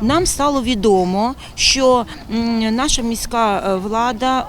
нам стало відомо, що наша міська е, влада е,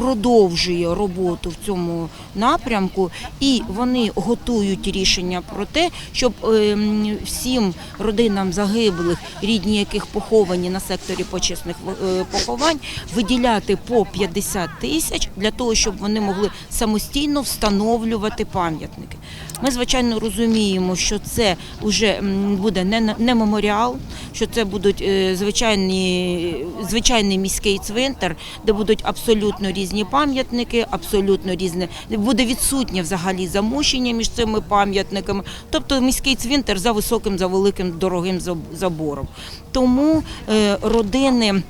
продовжує роботу в цьому напрямку, і вони готують рішення про те, щоб е, всім родинам загиблих, рідні яких поховані на секторі почесних е, поховань, виділяти по 50 тисяч для того, щоб вони могли самостійно встановлювати пам'ятники. Ми звичайно розуміємо, що це вже буде не, не меморіал, що це будуть е, звичайні, звичайний міський цвинтар, де будуть абсолютно різні пам'ятники, абсолютно різне буде відсутнє взагалі замощення між цими пам'ятниками. Тобто міський цвинтар за високим, за великим дорогим забором. Тому е, родини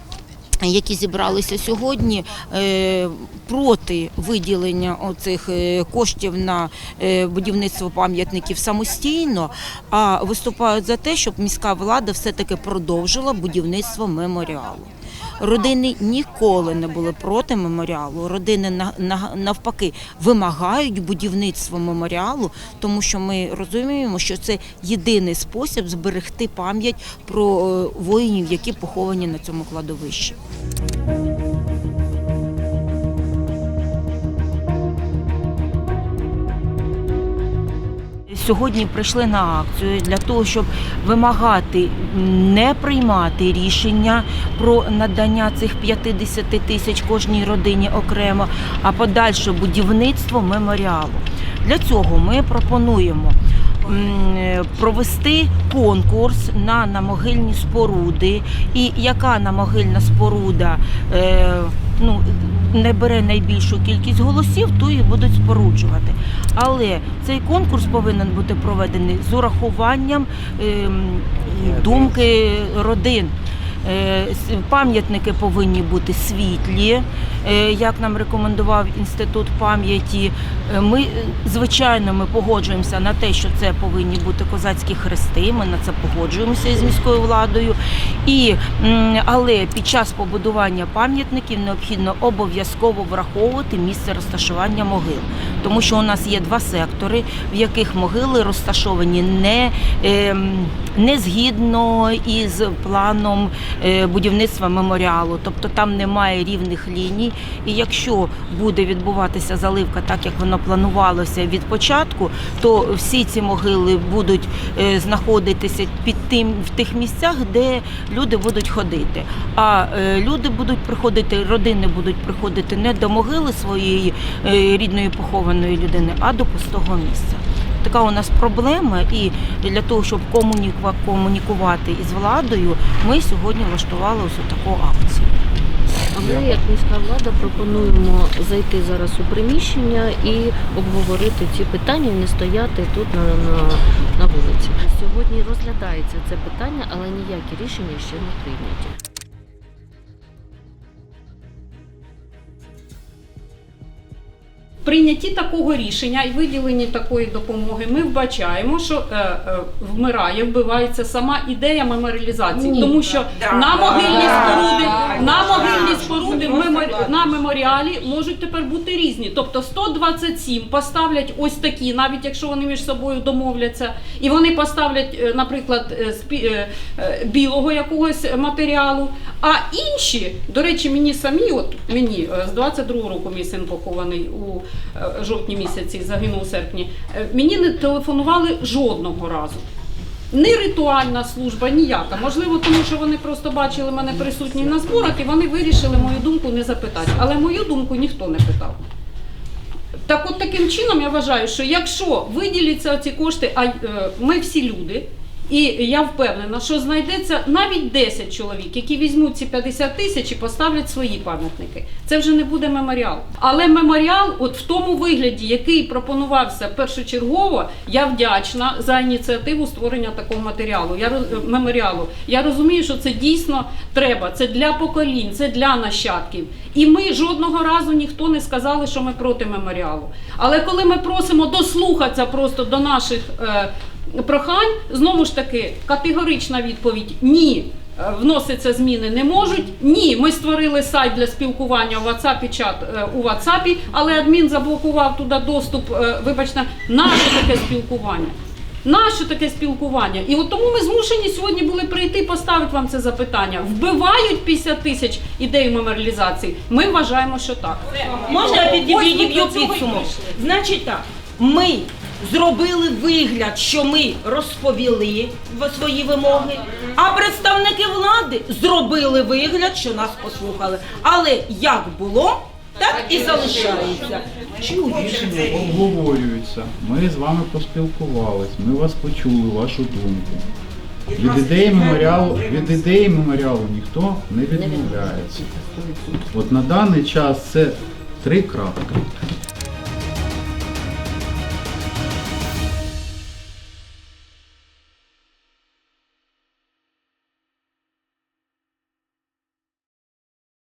які зібралися сьогодні е, проти виділення оцих е, коштів на будівництво пам'ятників самостійно, а виступають за те, щоб міська влада все-таки продовжила будівництво меморіалу. Родини ніколи не були проти меморіалу. Родини на- на- навпаки вимагають будівництва меморіалу, тому що ми розуміємо, що це єдиний спосіб зберегти пам'ять про е, воїнів, які поховані на цьому кладовищі. Сьогодні прийшли на акцію для того, щоб вимагати не приймати рішення про надання цих 50 тисяч кожній родині окремо, а подальше будівництво меморіалу. Для цього ми пропонуємо провести конкурс на намогильні споруди, і яка намогильна споруда е, ну, не бере найбільшу кількість голосів, то їх будуть споруджувати. Але цей конкурс повинен бути проведений з урахуванням ем, думки родин. Е, Пам'ятники повинні бути світлі, як нам рекомендував інститут пам'яті. Е, Ми, е, звичайно, ми погоджуємося на те, що це повинні бути козацькі хрести. Ми на це погоджуємося із міською владою. І, але під час побудування пам'ятників необхідно обов'язково враховувати місце розташування могил, тому що у нас є два сектори, в яких могили розташовані не, ем, не згідно із планом е, будівництва меморіалу, тобто там немає рівних ліній. І якщо буде відбуватися заливка так, як воно планувалося від початку, то всі ці могили будуть е, знаходитися під тим в тих місцях, де люди будуть ходити. А е, люди будуть приходити, родини будуть приходити не до могили своєї е, рідної похованої людини, а до пустого місця. Така у нас проблема, і для того, щоб комунікувати із владою, ми сьогодні влаштували ось таку акцію. А ми, як міська влада, пропонуємо зайти зараз у приміщення і обговорити ці питання, не стояти тут на, на, на вулиці. Сьогодні розглядається це питання, але ніякі рішення ще не прийняті. Прийнятті такого рішення і виділенні такої допомоги ми вбачаємо, що е, е, вмирає, вбивається сама ідея меморіалізації, тому що на могильні споруди, на могильні споруди в меморі- на меморіалі можуть тепер бути різні. Тобто 127 поставлять ось такі, навіть якщо вони між собою домовляться, і вони поставлять, е, наприклад, е, спі- е, е, білого якогось матеріалу. А інші, до речі, мені самі, от мені е, з 22-го року мій син похований у е, жовтні місяці, загинув у серпні. е, Мені не телефонували жодного разу. Не ритуальна служба, ніяка. Можливо, тому що вони просто бачили мене присутні на зборах і вони вирішили мою думку не запитати. Але мою думку ніхто не питав. Так от таким чином я вважаю, що якщо виділяться ці кошти, а ми всі люди, і я впевнена, що знайдеться навіть 10 чоловік, які візьмуть ці 50 тисяч і поставлять свої пам'ятники. Це вже не буде меморіал. Але меморіал, от в тому вигляді, який пропонувався першочергово, я вдячна за ініціативу створення такого матеріалу. Я меморіалу. Я розумію, що це дійсно треба. Це для поколінь, це для нащадків. І ми жодного разу ніхто не сказали, що ми проти меморіалу. Але коли ми просимо дослухатися просто до наших е, прохань, знову ж таки категорична відповідь ні. е, Вноситься зміни не можуть. Ні, ми створили сайт для спілкування в WhatsApp, чат е, у WhatsApp, але адмін заблокував туди доступ. е, Вибачте, наше таке спілкування. Нащо таке спілкування? І от тому ми змушені сьогодні були прийти поставити вам це запитання. Вбивають 50 тисяч ідей меморіалізації? Ми вважаємо, що так. Можна підіб'ю підсумок? Значить так, ми зробили вигляд, що ми розповіли свої вимоги, а представники влади зробили вигляд, що нас послухали. Але як було, так і залишається. Чую. Рішення обговорюються. Ми з вами поспілкувались, ми вас почули, вашу думку. Від ідеї меморіалу, від ідеї меморіалу ніхто не відмовляється. От на даний час це три крапки.